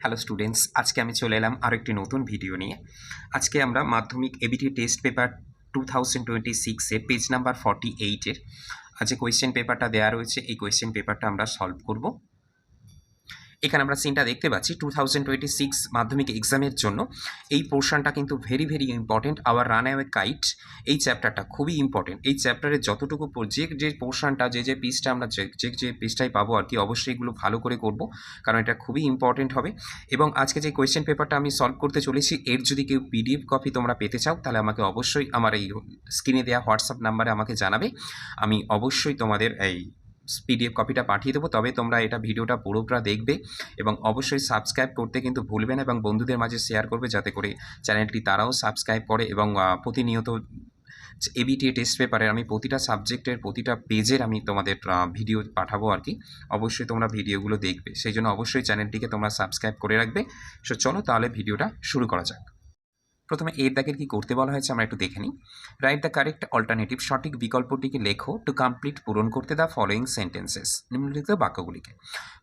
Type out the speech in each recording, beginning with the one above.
Hello students আজকে আমি চলে এলাম আরও একটি নতুন ভিডিও নিয়ে। আজকে আমরা Madhyamik ABT test paper two thousand twenty সিক্সে পেজ নাম্বার ফর্টি এইটের যে কোয়েশ্চেন পেপারটা দেওয়া রয়েছে, এই কোয়েশ্চেন পেপারটা আমরা সলভ করব। এখানে আমরা সিনটা দেখতে পাচ্ছি টু থাউজেন্ড টোয়েন্টি সিক্স মাধ্যমিক এক্সামের জন্য। এই পোর্শনটা কিন্তু very very important our run away kite এই চ্যাপ্টারটা খুবই ইম্পর্টেন্ট এই চ্যাপ্টারের যতটুকু যে যে পোর্শনটা যে যে পিসটা আমরা যে যে যে পিসটাই পাবো আর কি, অবশ্যই এগুলো ভালো করে করব, কারণ এটা খুবই ইম্পর্টেন্ট হবে। এবং আজকে যে কোয়েশ্চেন পেপারটা আমি সলভ করতে চলেছি, এর যদি কেউ পিডিএফ কপি তোমরা পেতে চাও, তাহলে আমাকে অবশ্যই আমার এই স্ক্রিনে দেওয়া হোয়াটসঅ্যাপ নাম্বারে আমাকে জানাবে। আমি অবশ্যই তোমাদের এই পিডিএফ কপিটা পাঠিয়ে দেবো, তবে তোমরা এটা ভিডিওটা পুরোটা দেখবে এবং অবশ্যই সাবস্ক্রাইব করতে কিন্তু ভুলবে না এবং বন্ধুদের মাঝে শেয়ার করবে যাতে করে চ্যানেলটি তারাও সাবস্ক্রাইব করে এবং প্রতিনিয়ত এবিটি টেস্ট পেপারে আমি প্রতিটা সাবজেক্টের প্রতিটা পেজের আমি তোমাদের ভিডিও পাঠাবো আর কি অবশ্যই তোমরা ভিডিওগুলো দেখবে। সেই জন্য অবশ্যই চ্যানেলটিকে তোমরা সাবস্ক্রাইব করে রাখবে। সো চলো তাহলে ভিডিওটা শুরু করা যাক। প্রথমে এর দাগের কি করতে বলা হয়েছে আমরা একটু দেখে নিই। রাইট দ্য কারেক্ট অল্টারনেটিভ সঠিক বিকল্পটিকে লেখো টু কমপ্লিট পূরণ করতে দ্য ফলোয়িং সেন্টেন্সেস নিম্নলিখিত বাক্যগুলিকে।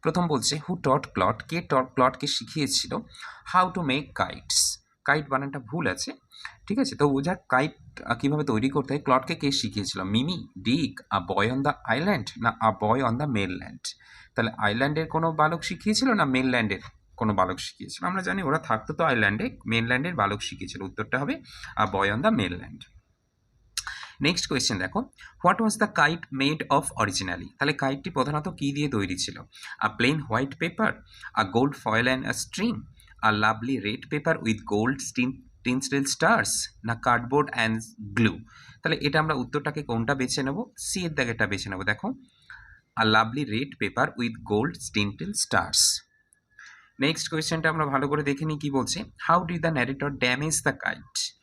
প্রথম বলছে হু টট প্লট কে টট প্লটকে শিখিয়েছিল how to make kites kite বানানটা ভুল আছে, ঠিক আছে? তো বোঝা কাইট কীভাবে তৈরি করতে হয় ক্লটকে কে শিখিয়েছিল? Mimi Dick a boy on the island না a boy on the mainland তাহলে আইল্যান্ডের কোনো বালক শিখিয়েছিল, না মেনল্যান্ডের কোনো বালক শিখিয়েছিল। আমরা জানি ওরা থাকতো তো আইল্যান্ডে মেনল্যান্ডের বালক শিখিয়েছিল। উত্তরটা হবে boy on the mainland next question দেখো। What was the kite made of originally তাহলে কাইটটি প্রধানত কী দিয়ে তৈরি ছিল? A plain white paper a gold foil and a string a lovely red paper with gold স্টিন tinsel stars না cardboard and glue তাহলে এটা আমরা উত্তরটাকে কোনটা বেছে নেব? সি এর দাগেটা বেছে নেব। দেখো a lovely red paper with gold tinsel stars next কোয়েশ্চেনটা আমরা ভালো করে দেখে নিই কী বলছে how did the narrator damage the kite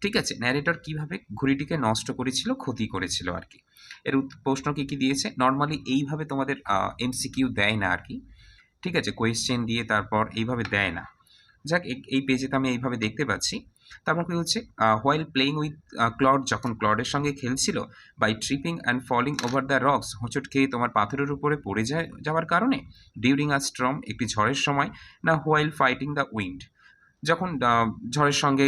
ঠিক আছে ন্যারেটর কীভাবে ঘুড়িটিকে নষ্ট করেছিল, ক্ষতি করেছিল আর কি এর প্রশ্ন কী কী দিয়েছে? নর্মালি এইভাবে তোমাদের এমসিকিউ দেয় না আর কি ঠিক আছে কোয়েশ্চেন দিয়ে তারপর এইভাবে দেয় না। যাক, এই- পেজে তো আমি এইভাবে দেখতে পাচ্ছি। তারপর কি হচ্ছে? হোয়াইল প্লেইং উইথ ক্লড যখন ক্লডের সঙ্গে খেলছিল by tripping and falling over the rocks হোঁচট খেয়ে তোমার পাথরের উপরে পড়ে যায়, যাওয়ার কারণে ডিউরিং আ স্ট্রম একটি ঝড়ের সময়, না হোয়াইল ফাইটিং দ্য উইন্ড যখন ঝড়ের সঙ্গে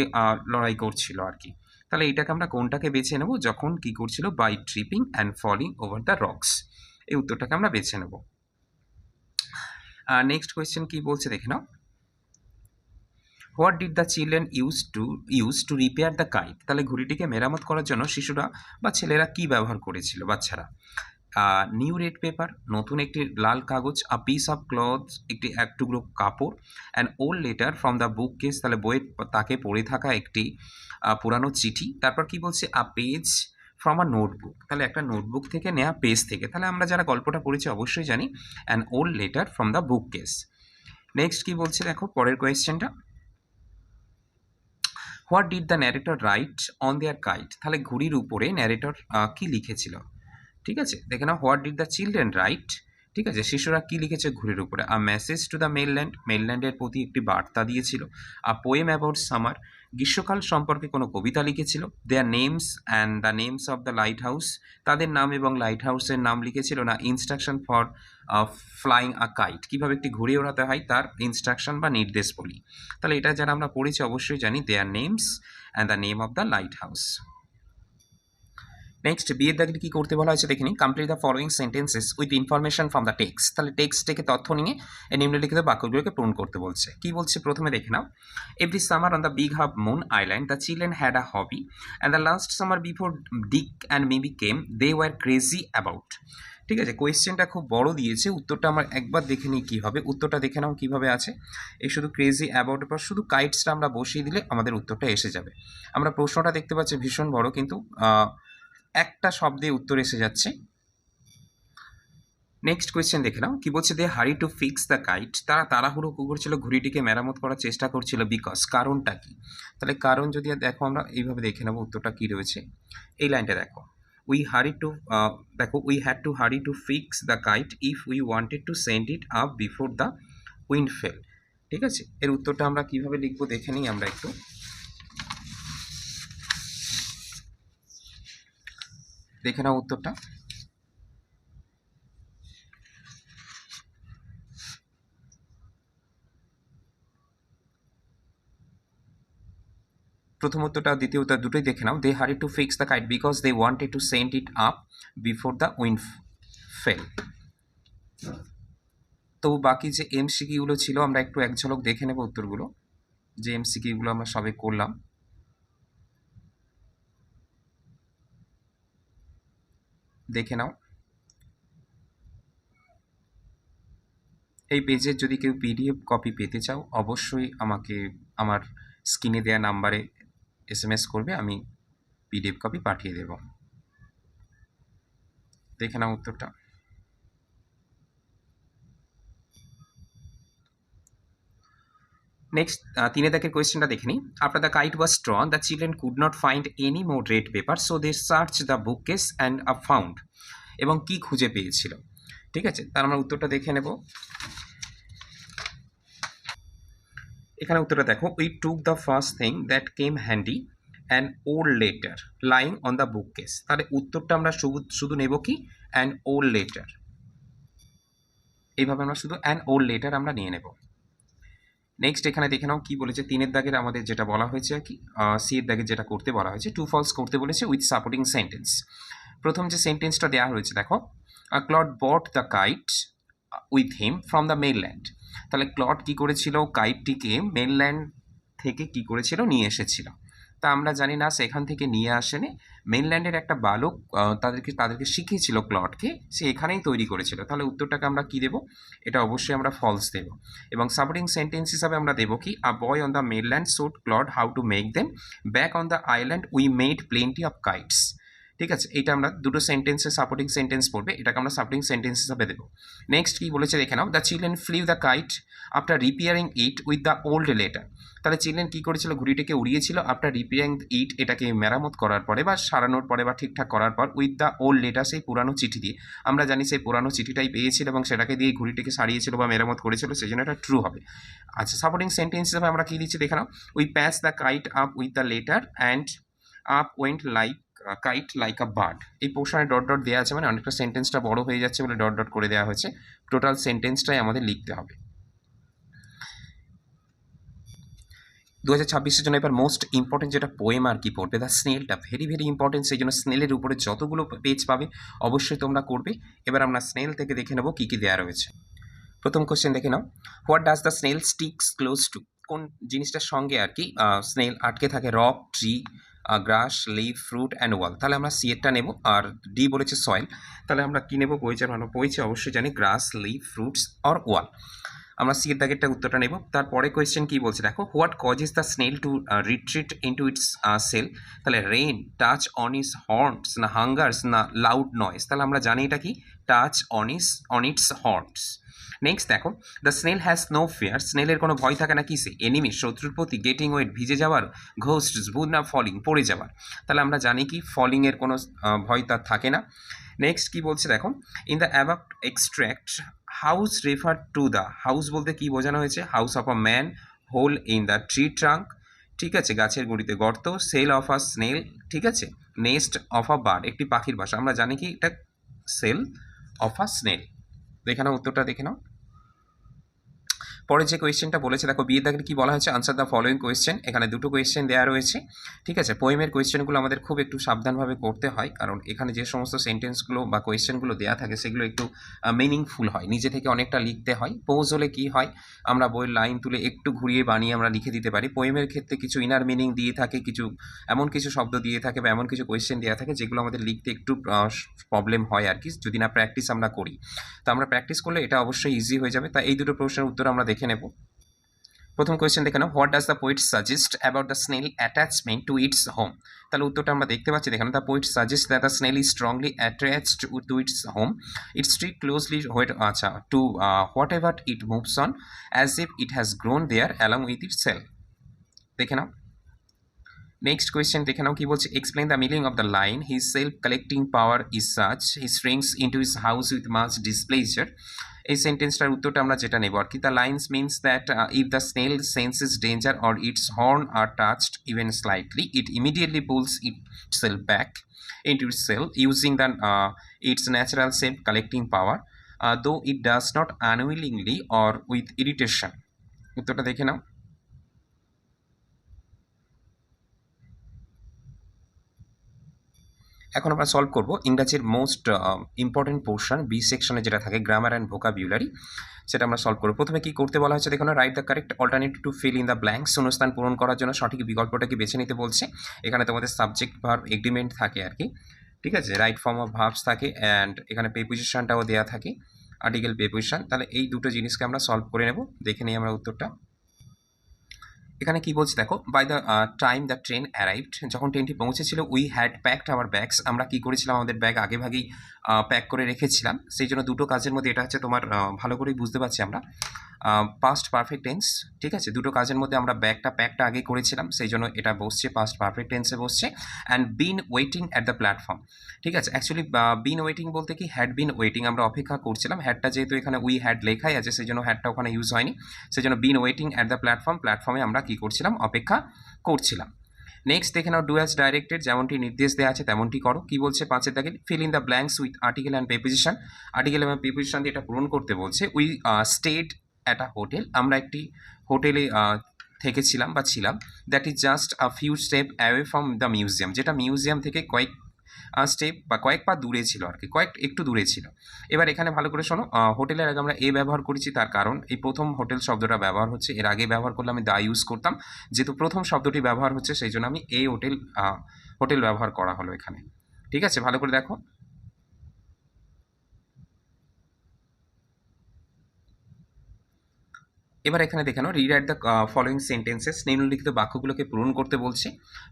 লড়াই করছিল আর কি। তাহলে এটাকে আমরা কোনটাকে বেছে নেব? যখন কি করছিল? By tripping and falling over the rocks এই উত্তরটাকে আমরা বেছে নেব। নেক্সট কোয়েশ্চেন কি বলছে? দেখে নাও। What did the children use to use to repair the kite তাহলে ঘুড়িটিকে মেরামত করার জন্য শিশুরা বা ছেলেরা কি ব্যবহার করেছিল, বাচ্চারা? নিউ রেড পেপার নতুন একটি লাল কাগজ আ পিস অফ ক্লথ একটি, এক টুকরো কাপড় and old letter from the book case তাহলে বইয়ের তাকে পড়ে থাকা একটি পুরানো চিঠি, তারপর কি বলছে? A page from a notebook তাহলে একটা নোটবুক থেকে নেওয়া পেজ থেকে, তাহলে আমরা যারা গল্পটা পড়েছি অবশ্যই জানি an old letter from the book case next কি বলছে দেখো, পরের কোয়েশ্চেনটা what did the narrator write on their kite তাহলে ঘুড়ির উপরে ন্যারেটর কি লিখেছিল? ঠিক আছে? দেখে নাও what did the children write ঠিক আছে? শিশুরা কি লিখেছে ঘুড়ির উপরে? A message to the mainland মেনল্যান্ডের প্রতি একটি বার্তা দিয়েছিল। আ পোয়েম অ্যাবাউট সামার গ্রীষ্মকাল সম্পর্কে কোনো কবিতা লিখেছিল। Their names and the names of the light house তাদের নাম এবং লাইট হাউসের নাম লিখেছিল না। Instruction for flying a kite কীভাবে একটি ঘুড়ি ওড়াতে হয় তার ইনস্ট্রাকশন বা নির্দেশ বলি। তাহলে এটা যারা আমরা পড়েছি অবশ্যই জানি। Their names and the name of the light house next বিয়ের দাগের কি করতে বলা হয়েছে দেখিনি। Complete the following sentences with information from the text তাহলে টেক্সট থেকে তথ্য নিয়ে নিম্নলিখিত বাক্যগুলোকে পূরণ করতে বলছে। কি বলছে? প্রথমে দেখে নাও। Every summer on the big hub moon island the children had a hobby and the last summer before Dick and maybe came they were crazy about ঠিক আছে? কোয়েশ্চেনটা খুব বড় দিয়েছে। উত্তরটা আমার একবার দেখে নিই কী হবে। উত্তরটা দেখে নাও কীভাবে আছে। এই শুধু ক্রেজি অ্যাবাউটের পর শুধু কাইটসটা আমরা বসিয়ে দিলে আমাদের উত্তরটা এসে যাবে। আমরা প্রশ্নটা দেখতে পাচ্ছি ভীষণ বড়, কিন্তু একটা শব্দে উত্তর এসে যাচ্ছে। নেক্সট কোয়েশ্চেন দেখে নাও। কি বলছে, দে hurry to fix the kite. তারা তাড়াহুড়ো করছিল, ঘুড়িটিকে মেরামত করার চেষ্টা করছিল বিকজ কারণটা কি? তাহলে কারণ যদি দেখো আমরা, এইভাবে দেখে নেব উত্তরটা কী রয়েছে। এই লাইনটা দেখো। উই হারি টু দেখো we had to hurry to fix the kite if we wanted to send it up before the wind fell ঠিক আছে? এর উত্তরটা আমরা কীভাবে লিখব দেখে নিই আমরা একটু। দেখে নাও উত্তরটা। প্রথম উত্তরটা, দ্বিতীয় উত্তর দুটোই দেখে নাও। They hurry to fix the kite because they wanted to send it up before the wind fell তো বাকি যে এমসিকিউগুলো ছিল, আমরা একটু এক ঝলক দেখে নেব উত্তরগুলো। যে এমসিকিউগুলো আমরা সবে করলাম। দেখে নাও। এই পেজের যদি কেউ পিডিএফ কপি পেতে চাও, অবশ্যই আমাকে আমার স্ক্রিনে দেওয়া নাম্বারে এসএমএস করবে, আমি পিডিএফ কপি পাঠিয়ে দেব। দেখে নাও উত্তরটা। নেক্সট তিনে দাগের কোয়েশ্চেনটা দেখে নিই। After the kite was strong the children could not find any more red paper so they search the book case and a found এবং কি খুঁজে পেয়েছিল। ঠিক আছে? তার আমরা উত্তরটা দেখে নেব। এখানে উত্তরটা দেখো। We took the first thing that came handy and old letter lying on the book case তাহলে উত্তরটা আমরা শুধু শুধু নেব কি? অ্যান ওল্ড লেটার এইভাবে আমরা শুধু অ্যান ওল্ড লেটার আমরা নিয়ে নেব। নেক্সট এখানে দেখে নাও কি বলেছে। তিনের দাগের আমাদের যেটা বলা হয়েছে আর কি সি এর দাগের যেটা করতে বলা হয়েছে। টু ফলস করতে বলেছে উইথ সাপোর্টিং সেন্টেন্স প্রথম যে সেন্টেন্সটা দেওয়া হয়েছে, দেখো Claude bought the kite with him from the mainland তাহলে ক্লড কী করেছিল? কাইটটিকে মেনল্যান্ড থেকে কি করেছিল? নিয়ে এসেছিল। তা আমরা জানি না, সেখান থেকে নিয়ে আসেনি। মেনল্যান্ডের একটা বালক তাদেরকে তাদেরকে শিখিয়েছিল ক্লটকে সে এখানেই তৈরি করেছিল। তাহলে উত্তরটাকে আমরা কি দেব? এটা অবশ্যই আমরা ফলস দেব। এবং সাপোর্টিং সেন্টেন্স হিসাবে আমরা দেবো কি? A boy on the mainland taught Claude how to make them back on the island we made plenty of kites ঠিক আছে? এটা আমরা দুটো সেন্টেন্সে সাপোর্টিং সেন্টেন্স পড়বে, এটাকে আমরা সাপোর্টিং সেন্টেন্স হিসাবে দেবো। নেক্সট কি বলেছে দেখে নাও the children flew the kite after repairing it with the old letter তাহলে চিলড্রেন কী করেছিল? ঘুড়িটিকে উড়িয়েছিল আফটার রিপেয়ারিং ইট এটাকে মেরামত করার পরে বা সারানোর পরে বা ঠিকঠাক করার পর উইথ দ্য ওল্ড লেটার সেই পুরানো চিঠি দিয়ে। আমরা জানি সেই পুরানো চিঠিটাই পেয়েছিল এবং সেটাকে দিয়ে ঘুড়িটিকে সারিয়েছিল বা মেরামত করেছিল সেই জন্য এটা ট্রু হবে। আচ্ছা সাপোর্টিং সেন্টেন্স হিসাবে আমরা কী দিচ্ছি? দেখে নাও। We patch the kite up with the letter and up went like kite like a bird এই পোর্শনে ডট ডট দেওয়া আছে মানে অনেকটা সেন্টেন্সটা বড় হয়ে যাচ্ছে বলে ডট ডট করে দেওয়া হয়েছে। টোটাল সেন্টেন্সটাই আমাদের লিখতে হবে। দু হাজার ছাব্বিশের জন্য এবার মোস্ট ইম্পর্টেন্ট যেটা পোয়েম আর কি পড়বে দ্য স্নেলটা ভেরি ভেরি ইম্পর্টেন্ট সেই জন্য স্নেলের উপরে যতগুলো পেজ পাবে, অবশ্যই তোমরা করবে। এবার আমরা স্নেল থেকে দেখে নেব কী কী দেওয়া রয়েছে। প্রথম কোশ্চেন দেখে নাও। What does the snail sticks close to কোন জিনিসটার সঙ্গে আর কি স্নেল আটকে থাকে? Rock tree grass leaf fruit and wall. তাহলে আমরা সিএরটা নেব আর ডি বলেছে সয়েল তাহলে আমরা কী নেব? পয়েছে ভালো পয়েছে অবশ্যই জানি, grass leaf fruits or wall. আমরা সিএর দাগেরটা উত্তরটা নেব। তারপরে কোয়েশ্চেন কী বলছে? দেখো what cause causes the snail to retreat into its cell তাহলে rain touch on its horns না হাঙ্গার্স না লাউড নয়েস তাহলে আমরা জানি এটা কি? Touch on its on its horns next দেখো the snail has no fear স্নেলের কোনো ভয় থাকে না কিসে? এনিমি শত্রুর প্রতি গেটিং ওয়েট ভিজে যাওয়ার ঘোস্ট বুধ না ফলিং পড়ে যাওয়ার। তাহলে আমরা জানি কি? ফলিংয়ের কোনো ভয় তার থাকে না। নেক্সট কি বলছে? দেখো in the above extract house refer to the house বলতে কি বোঝানো হয়েছে? House of a man hole in the tree trunk ঠিক আছে? গাছের গুঁড়িতে গর্ত সেল অফ আ স্নেল ঠিক আছে? নেস্ট অফ আ বার্ড একটি পাখির বাসা। আমরা জানি কি এটা সেল অফ আ স্নেল দেখে নাও উত্তরটা দেখে নাও। পরে যে কোয়েশ্চেনটা বলেছে, দেখো বিয়ের দাগের কি বলা হয়েছে? আনসার দ্য ফলোয়িং কোয়েশ্চেন এখানে দুটো কোয়েশ্চেন দেওয়া রয়েছে, ঠিক আছে? পোয়েমের কোয়েশ্চেনগুলো আমাদের খুব একটু সাবধানভাবে করতে হয়, কারণ এখানে যে সমস্ত সেন্টেন্সগুলো বা কোয়েশ্চেনগুলো দেওয়া থাকে, সেগুলো একটু মিনিংফুল হয়। নিজে থেকে অনেকটা লিখতে হয়। পোজ হলে কি হয়? আমরা বইয়ের লাইন তুলে একটু ঘুরিয়ে বানিয়ে আমরা লিখে দিতে পারি। পোয়েমের ক্ষেত্রে কিছু ইনার মিনিং দিয়ে থাকে, কিছু, এমন কিছু শব্দ দিয়ে থাকে বা এমন কিছু কোয়েশ্চেন দেওয়া থাকে, যেগুলো আমাদের লিখতে একটু প্রবলেম হয় আর কি, যদি না প্র্যাকটিস আমরা করি। তো আমরা প্র্যাকটিস করলে এটা অবশ্যই ইজি হয়ে যাবে। তাই এই দুটো প্রশ্নের উত্তর আমরা দেখে নেব। প্রথম কোয়েশ্চেন দেখে নাও what does the poet suggest about the snail attachment to its home তাহলে উত্তরটা আমরা দেখতে পাচ্ছি দেখেন the poet suggest that the snail is strongly attached to its home its stick closely what আচ্ছা to whatever it moves on as if it has grown there along with it cell দেখে নাও। Next question দেখে নাও কি বলছে explain the meaning of the line his self collecting power is such he strings into his house with much displeasure এই সেন্টেন্সটার উত্তরটা আমরা যেটা নেব আর কি। The lines means that if the snail senses danger or its horn are touched even slightly it immediately pulls it cell back into its cell using the, uh, its natural self-collecting power, uh, though it does not unwillingly or with. উত্তরটা দেখে নাও। এখন আমরা solve করব ইংরাজির most important portion B সেকশনে যেটা থাকে grammar and vocabulary সেটা আমরা সলভ করব। প্রথমে কি করতে বলা হচ্ছে দেখুন write the correct alternative to fill in the blank শূন্যস্থান পূরণ করার জন্য সঠিক বিকল্পটাকে বেছে নিতে বলছে? এখানে তোমাদের সাবজেক্ট ভার্ব এগ্রিমেন্ট থাকে আর কি। ঠিক আছে? রাইট ফর্ম অফ ভার্বস থাকে অ্যান্ড এখানে প্রিপোজিশনটাও দেওয়া থাকে আর্টিকেল প্রিপোজিশন তাহলে এই দুটো জিনিসকে আমরা সলভ করে নেব। দেখে নিই আমরা উত্তরটা। এখানে কি বলছে দেখো by the time the train arrived যখন ট্রেনটি পৌঁছেছিল we had packed our bags আমরা কি করেছিলাম, আমাদের ব্যাগ আগে ভাগেই প্যাক করে রেখেছিলাম। সেই জন্য দুটো কাজের মধ্যে এটা হচ্ছে তোমার ভালো করেই বুঝতে পারছি আমরা। পাস্ট পারফেক্ট টেন্স ঠিক আছে? দুটো কাজের মধ্যে আমরা ব্যাগটা প্যাকটা আগে করেছিলাম, সেই জন্য এটা বসছে পাস্ট পারফেক্ট টেন্সে বসছে and been waiting at the platform ঠিক আছে? অ্যাকচুয়ালি বিন ওয়েটিং বলতে কি হ্যাড বিন ওয়েটিং আমরা অপেক্ষা করছিলাম হ্যাডটা যেহেতু এখানে উই হ্যাড লেখাই আছে, সেই জন্য হ্যাডটা ওখানে ইউজ হয়নি, সেই জন্য been waiting at the platform প্ল্যাটফর্মে আমরা কি করছিলাম? অপেক্ষা করছিলাম। নেক্সট দেখে নাও ডু অ্যাজ ডাইরেক্টেড যেমনটি নির্দেশ দেওয়া আছে, তেমনটি করো। কি বলছে পাঁচের দাগে? Fill in the blanks with article and preposition article এবং প্রিপোজিশন দিয়ে এটা পূরণ করতে বলছে উই স্টেড আ হোটেল আমরা একটি হোটেলে থেকেছিলাম বা ছিলাম। That is just a few step away from the museum যেটা মিউজিয়াম থেকে কয়েক স্টেপ বা কয়েক পা দূরে ছিল আর কি, কয়েক একটু দূরে ছিল। এবার এখানে ভালো করে শোনো হোটেলের আগে আমরা এ ব্যবহার করেছি তার কারণ, এই প্রথম হোটেল শব্দটা ব্যবহার হচ্ছে, এর আগে ব্যবহার করলে আমি দা ইউজ করতাম। যেহেতু প্রথম শব্দটি ব্যবহার হচ্ছে, সেই জন্য আমি এই হোটেল হোটেল ব্যবহার করা হলো এখানে। ঠিক আছে, ভালো করে দেখো। এবার এখানে দেখানো রিরাইট দ্য ফলোয়িং সেন্টেন্সেস নিম্নলিখিত বাক্যগুলোকে পূরণ করতে বলছে।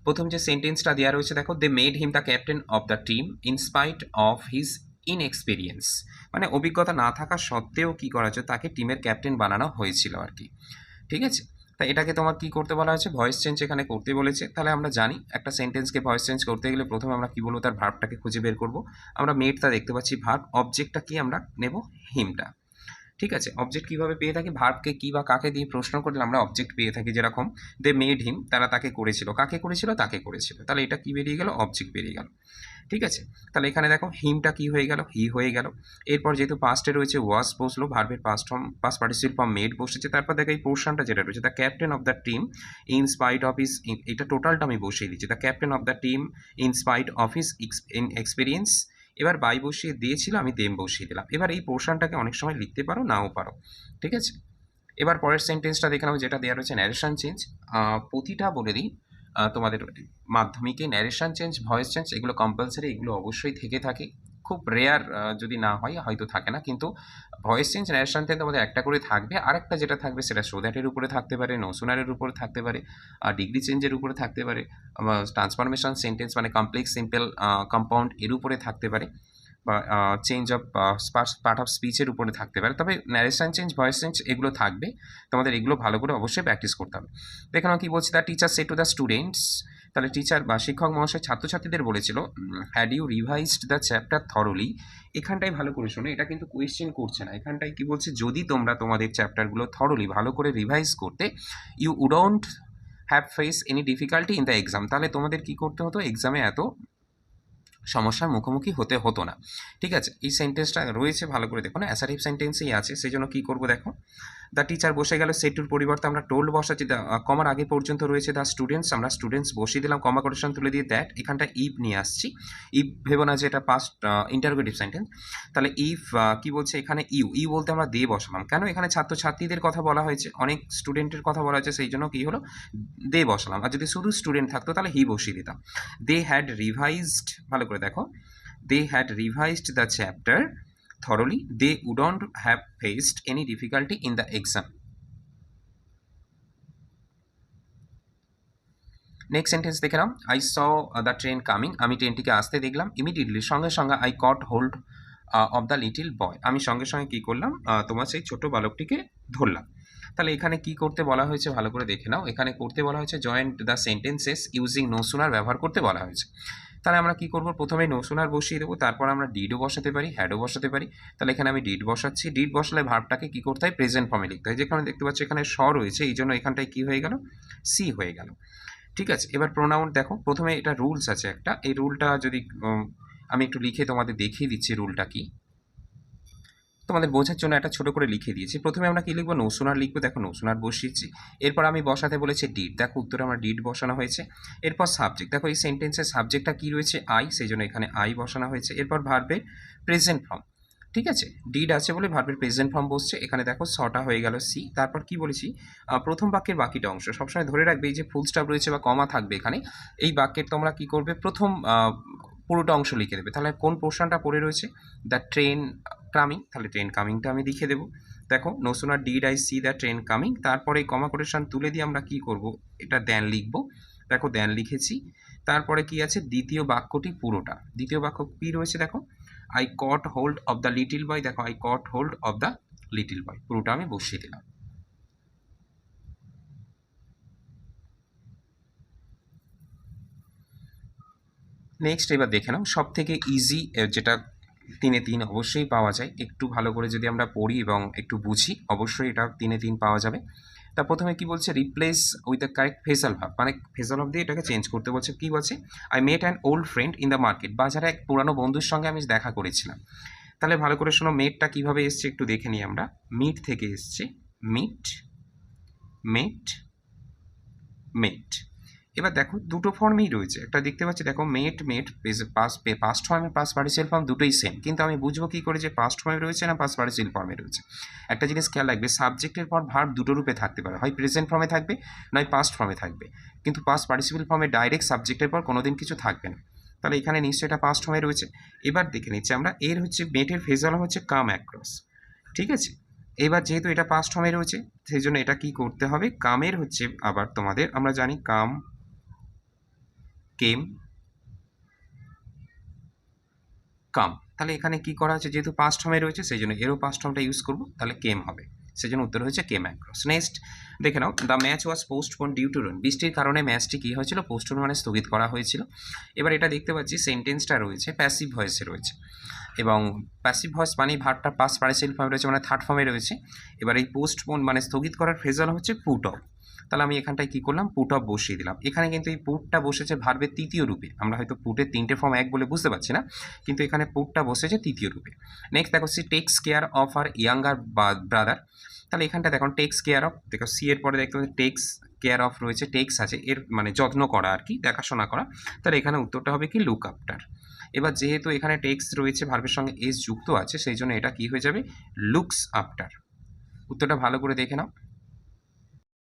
প্রথম যে সেন্টেন্সটা দেওয়া রয়েছে, দেখো they made him the captain of the team in spite of his inexperience মানে অভিজ্ঞতা না থাকা সত্ত্বেও কী করা হয়েছে তাকে টিমের ক্যাপ্টেন বানানো হয়েছিল আর কি। ঠিক আছে? তা এটাকে তোমার কি করতে বলা হয়েছে? ভয়েস চেঞ্জ এখানে করতে বলেছে। তাহলে আমরা জানি, একটা সেন্টেন্সকে ভয়েস চেঞ্জ করতে গেলে প্রথমে আমরা কি বলব? তার ভার্বটাকে খুঁজে বের করব। আমরা মেডটা দেখতে পাচ্ছি ভার্ব অবজেক্টটা কি? আমরা নেব হিমটা ঠিক আছে? অবজেক্ট কীভাবে পেয়ে থাকি? ভার্বকে কী বা কাকে দিয়ে প্রশ্ন করলে আমরা অবজেক্ট পেয়ে থাকি? যেরকম দে মেড হিম তারা তাকে করেছিল। কাকে করেছিল? তাকে করেছিল। তাহলে এটা কি বেরিয়ে গেল? অবজেক্ট বেরিয়ে গেল। ঠিক আছে? তাহলে এখানে দেখো হিমটা কি হয়ে গেল? হি হয়ে গেল। এরপর যেহেতু পাস্টে রয়েছে ওয়াস বসল ভার্বের past form past participate form made বসেছে, তারপর দেখো এই পোর্শনটা যেটা রয়েছে the captain of the team in spite of his এটা টোটালটা আমি বসিয়ে দিচ্ছি। The captain of the team in spite of inexperience এবার বাই বসিয়ে দিয়েছিল, আমি দেম বসিয়ে দিলাম। এবার এই পোর্শনটাকে অনেক সময় লিখতে পারো, নাও পারো, ঠিক আছে? এবার পরের সেন্টেন্সটা দেখলাম যেটা দেওয়া রয়েছে ন্যারেশন চেঞ্জ প্রতিটা বলে দিই তোমাদের মাধ্যমিকে ন্যারেশন চেঞ্জ ভয়েস চেঞ্জ এগুলো কম্পালসারি এগুলো অবশ্যই থেকে থাকে। খুব রেয়ার যদি না হয়, হয়তো থাকে না। কিন্তু ভয়েস চেঞ্জ ন্যারেশন চেঞ্জ তোমাদের একটা করে থাকবে। আর একটা যেটা থাকবে, সেটা সোদ্যাটের উপরে থাকতে পারে নসুনারের উপরে থাকতে পারে আর ডিগ্রি চেঞ্জের উপরে থাকতে পারে ট্রান্সফরমেশন সেন্টেন্স মানে কমপ্লেক্স সিম্পল কম্পাউন্ড এর উপরে থাকতে পারে, বা চেঞ্জ অফ পার্ট অফ স্পিচের উপরে থাকতে পারে। তবে ন্যারেশন চেঞ্জ ভয়েস চেঞ্জ এগুলো থাকবে। তোমাদের এগুলো ভালো করে অবশ্যই প্র্যাকটিস করতে হবে। দেখানো কি বলছি? The teacher say to the students তাহলে টিচার বা শিক্ষক মহাশয় ছাত্রছাত্রীদের বলেছিল had you revised the chapter thoroughly এখানটাই ভালো করে শোনো, এটা কিন্তু কোয়েশ্চেন করছে না। এখানটায় কি বলছে, যদি তোমরা তোমাদের চ্যাপ্টারগুলো থরলি ভালো করে রিভাইজ করতে you wouldn't have face any difficulty in the exam তাহলে তোমাদের কি করতে হতো? এক্সামে এত সমস্যার মুখোমুখি হতে হতো না। ঠিক আছে? এই সেন্টেন্সটা রয়েছে, ভালো করে দেখো না? অ্যাসারিভ সেন্টেন্সেই আছে সেই জন্য কী করব দেখো? দ্য টিচার বসে গেল সেটুর পরিবর্তে আমরা টোল বসাচ্ছি। কমার আগে পর্যন্ত রয়েছে দ্য স্টুডেন্টস আমরা স্টুডেন্টস বসিয়ে দিলাম, কমা কোটেশন তুলে দিয়ে দ্যাট এখানটা ইভ নিয়ে আসছি। ইভ ভেবো না যে এটা পাস্ট ইন্টারোগেটিভ সেন্টেন্স তাহলে ইফ কি বলছে এখানে? ইউ ইউ বলতে আমরা দে বসালাম। কেন এখানে ছাত্রছাত্রীদের কথা বলা হয়েছে? অনেক স্টুডেন্টের কথা বলা হয়েছে, সেই জন্য কী হলো? দে বসালাম। আর যদি শুধু স্টুডেন্ট থাকতো, তাহলে হি বসিয়ে দিতাম। দে হ্যাড রিভাইজড ভালো করে দেখো। They had revised the chapter thoroughly, they wouldn't have faced any difficulty in the exam. Next sentence দেখে নাও। I saw the train coming আমি ট্রেনটিকে আসতে দেখলাম। ইমিডিয়েটলি সঙ্গে সঙ্গে I caught hold of the little boy আমি সঙ্গে সঙ্গে কী করলাম? তোমার সেই ছোট বালকটিকে ধরলাম। তাহলে এখানে কি করতে বলা হয়েছে ভালো করে দেখে নাও। এখানে করতে বলা হয়েছে join the sentences using no sooner ব্যবহার করতে বলা হয়েছে। তাহলে আমরা কি করব? প্রথমে নো আর বসিয়ে দেবো, তারপর আমরা ডিডও বসাতে পারি হ্যাডও বসাতে পারি। তাহলে এখানে আমি ডিড বসাচ্ছি। ডিড বসালে ভাবটাকে কী করতে হয়? প্রেজেন্ট ফর্মে লিখতে হয়। যেখানে দেখতে পাচ্ছি এখানে স রয়েছে, এই জন্য এখানটায় কী হয়ে গেল? সি হয়ে গেল। ঠিক আছে, এবার প্রোনাউন দেখো, প্রথমে এটা রুলস আছে একটা। এই রুলটা যদি আমি একটু লিখে তোমাদের দেখিয়ে দিচ্ছি রুলটা কি। তোমাদের বোঝার জন্য একটা ছোট করে লিখে দিয়েছি। প্রথমে আমরা কি লিখব? নৌসোনার লিখব। দেখো নৌসোনার বসিয়েছি। এরপর আমি বসাতে বলেছি ডিড দেখো উত্তরে আমার ডিড বসানো হয়েছে। এরপর সাবজেক্ট দেখো এই সেন্টেন্সের সাবজেক্টটা কি রয়েছে? আই সেই জন্য এখানে আই বসানো হয়েছে। এরপর ভার্বের প্রেজেন্ট ফর্ম ঠিক আছে? ডিড আছে বলে ভার্বের প্রেজেন্ট ফর্ম বসছে। এখানে দেখো ছটা হয়ে গেল সি তারপর কি বলেছি? প্রথম বাক্যের বাকিটা অংশ। সবসময় ধরে রাখবে এই যে ফুল স্টপ রয়েছে বা কমা থাকবে এখানে। এই বাক্যের তোমরা কি করবে? প্রথম পুরোটা অংশ লিখে দেবে। তাহলে কোন পোর্শনটা পড়ে রয়েছে? দ্য ট্রেন কামিং তাহলে ট্রেন কামিংটা আমি লিখে দেবো। দেখো no sooner did I see the train coming তারপরে কমা কোটেশন তুলে দিয়ে আমরা কি করব? এটা দেন লিখব। দেখো দেন লিখেছি। তারপরে কি আছে? দ্বিতীয় বাক্যটি পুরোটা। দ্বিতীয় বাক্য কি রয়েছে দেখো? I caught hold of the little boy দেখো I caught hold of the little boy পুরোটা আমি বসিয়ে দিলাম। নেক্সট এবার দেখে নাও সব থেকে ইজি যেটা তিনে তিন অবশ্যই পাওয়া যায়। একটু ভালো করে যদি আমরা পড়ি এবং একটু বুঝি, অবশ্যই এটা তিনে তিন পাওয়া যাবে। তা প্রথমে কি বলছে? Replace with the correct phrasal verb. মানে ফেসাল ভাব দিয়ে এটাকে চেঞ্জ করতে বলছে। কি বলছে? I met an old friend in the market বাজারে এক পুরানো বন্ধুর সঙ্গে আমি দেখা করেছিলাম। তাহলে ভালো করে শোনো মেটটা কীভাবে এসছে একটু দেখে নিই আমরা। মিট থেকে এসছে। মিট মেট মেট এবার দেখো, দুটো ফর্মেই রয়েছে। একটা দেখতে পাচ্ছি, দেখো মেট মেট পাস পাস্ট ফর্মে পাস পার্টিসিয়াল ফর্ম দুটোই সেম কিন্তু আমি বুঝব কী করে যে পাস্ট ফর্মে রয়েছে না পাস পার্টিসিয়াল ফর্মে রয়েছে? একটা জিনিস খেয়াল রাখবে সাবজেক্টের পর ভার্ব দুটো রূপে থাকতে পারে। হয় প্রেজেন্ট ফর্মে থাকবে, নয় পাস্ট ফর্মে থাকবে। কিন্তু পাস্ট পার্টিসিপাল ফর্মে ডাইরেক্ট সাবজেক্টের পর কোনোদিন কিছু থাকবে না। তাহলে এখানে নিশ্চয়ই এটা পাস্ট ফর্মে রয়েছে। এবার দেখে নিচ্ছি আমরা, এর হচ্ছে মেটের ফেজাল হচ্ছে কাম অ্যাক্রস ঠিক আছে? এবার যেহেতু এটা পাস্ট ফর্মে রয়েছে, সেই জন্য এটা কি করতে হবে? কামের হচ্ছে আবার তোমাদের, আমরা জানি কাম কেম কাম তাহলে এখানে কি করা হচ্ছে যেহেতু পাস্ট ফর্মে রয়েছে, সেই জন্য এরও পাস্ট ফর্মটা ইউজ করব, তাহলে কেম হবে। সেই জন্য উত্তর হয়েছে কেম অ্যাক্রস নেক্সট দেখে now the match was postpone due to rain বৃষ্টির কারণে ম্যাচটি কী হয়েছিল? পোস্টপোন মানে স্থগিত করা হয়েছিল। এবার এটা দেখতে পাচ্ছি সেন্টেন্সটা রয়েছে প্যাসিভ ভয়েসে রয়েছে। এবং প্যাসিভ ভয়েস মানে ভার্বটা পাস পার্সিয়াল ফর্মে রয়েছে মানে থার্ড ফর্মে রয়েছে। এবার এই পোস্টপোন মানে স্থগিত করার ফ্রেজাল হচ্ছে পুট অফ তাহলে আমি এখানটায় কী করলাম? পুট অফ বসিয়ে দিলাম। এখানে কিন্তু এই পুটটা বসেছে ভার্বের তৃতীয় রূপে। আমরা হয়তো পুটের তিনটে ফর্ম এক বলে বুঝতে পারছি না, কিন্তু এখানে পুটটা বসেছে তৃতীয় রূপে। নেক্সট দেখো she takes care of our younger brother তাহলে এখানটা দেখো টেক্স কেয়ার অফ দেখো সি এর পরে দেখতে পাচ্ছি টেক্স কেয়ার অফ রয়েছে টেক্স আছে, এর মানে যত্ন করা আর কি, দেখাশোনা করা। তাহলে এখানে উত্তরটা হবে কি লুক আফটার এবার যেহেতু এখানে টেক্স রয়েছে, ভার্বের সঙ্গে এস যুক্ত আছে, সেই জন্য এটা কি হয়ে যাবে? লুকস আফটার উত্তরটা ভালো করে দেখে নাও।